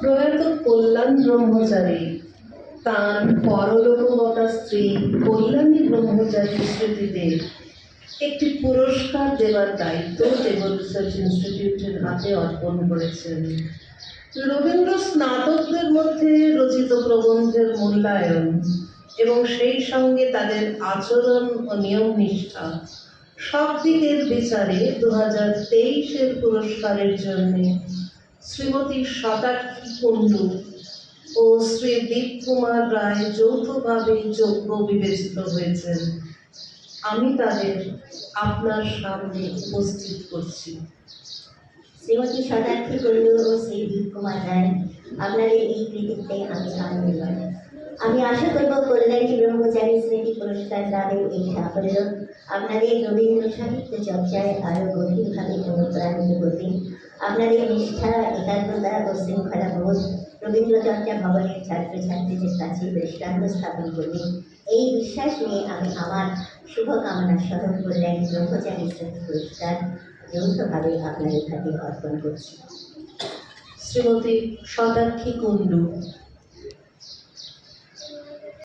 প্রয়াত কল্যাণ ব্রহ্মচারী, তার পরলোকগতা স্ত্রী কল্যাণী ব্রহ্মচারীর স্মৃতিতে একটি পুরস্কার দেওয়ার দায়িত্ব টেবল রিসার্চ ইনস্টিটিউটের হাতে অর্পণ করেছেন। রবীন্দ্র স্নাতকদের মধ্যে রচিত প্রবন্ধের মূল্যায়ন এবং সেই সঙ্গে তাদের আচরণ ও নিয়ম নিষ্ঠা সব দিকের বিচারে দু হাজার তেইশের পুরস্কারের জন্য শ্রীমতী শতাক্ষী কুণ্ডু ও শ্রী দীপ কুমার রায় যৌথভাবে যোগ্য বিবেচিত হয়েছেন। আমি তাদের আপনার সামনে উপস্থিত করছি। শ্রীমতী শতাক্ষী কুণ্ডু ও শ্রী দীপ কুমার রায় আপনাদের এই কৃতিত্বে আমি আনন্দিত। আমি আশা করব কল্যাণী ব্রহ্মচারী স্মৃতি পুরস্কার লাভের এই সাফল্য আপনাদের রবীন্দ্র সাহিত্য চর্চায় আরও গভীরভাবে অনুপ্রাণিত করবে। আপনাদের নিষ্ঠা একাগ্রতা ও শৃঙ্খলা বোধ রবীন্দ্র চর্চা ভবনের ছাত্রছাত্রীদের কাছে দৃষ্টান্ত স্থাপন করবে, এই বিশ্বাস নিয়ে আমি আমার শুভকামনা সহ কল্যাণ ব্রহ্মচারী শ্রেণি পুরস্কার যৌথভাবে আপনাদের হাতে অর্পণ করছি। শ্রীমতী শতাক্ষী কুণ্ডু